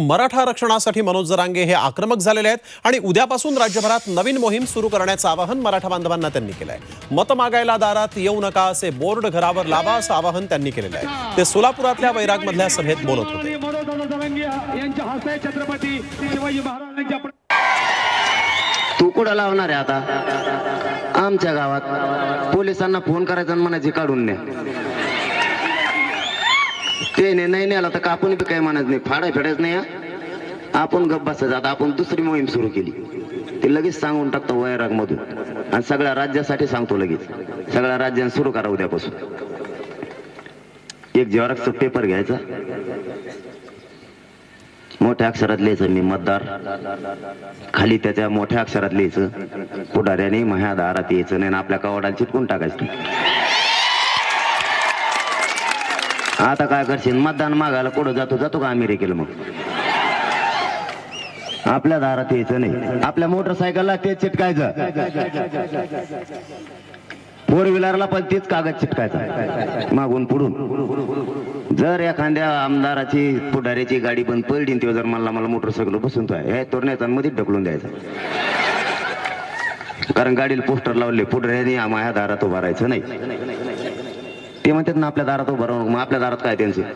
मराठा आरक्षणासाठी मनोज जरांगे हे आक्रमक झालेले आहेत आणि उद्यापासून राज्यभरात नवीन मोहीम सुरू करण्याचं आवाहन मराठा बांधवांना त्यांनी केलंय. मत मागायला दारात येऊ नका असे बोर्ड घरावर लावा असं आवाहन त्यांनी केलेलं आहे. ते सोलापुरातल्या वैरागमधल्या सभेत बोलत होते. तू कुठं लावणार आहे आता? आमच्या गावात. पोलिसांना फोन करायचा म्हणायची काढून न्या. ते नाही नाही नेला तर कापून बी काही म्हणत नाही. फाडा फेडायच नाही आपण गप्प बसायचं. आता आपण दुसरी मोहीम सुरू केली. ते लगेच सांगून टाकतो वैराग मधून आणि सगळ्या राज्यासाठी सांगतो लगेच. सगळ्या राज्याने सुरू करा उद्यापासून. एक झेरॉक्सचा पेपर घ्यायचा. मोठ्या अक्षरात लिहायचं मी मतदार. खाली त्याच्या मोठ्या अक्षरात लिहायचं. पुढाऱ्याने माझ्या दारात यायचं. नाही आपल्या कवाडाला चिटकून टाकायचं. आता काय करशील? मतदान मागायला कुठं जातो? जातो का अमेरिकेला मग? आपल्या दारात यायचं नाही. आपल्या मोटरसायकलला तेच चिटकायचं. फोर व्हीलरला पण तेच कागद चिटकायचा. मागून पुढून. जर एखाद्या आमदाराची पुढाऱ्याची गाडी बंद पडली तेव्हा जर मला मला मोटरसायकल बसून तो हे तोरण्याचा मध्ये ढकलून द्यायचा. कारण गाडीला पोस्टर लावले पुढाऱ्याने ह्या दारात उभारायचं नाही. ते म्हणतात ना आपल्या दारात उभं राहून मग आपल्या दारात काय त्यांचं?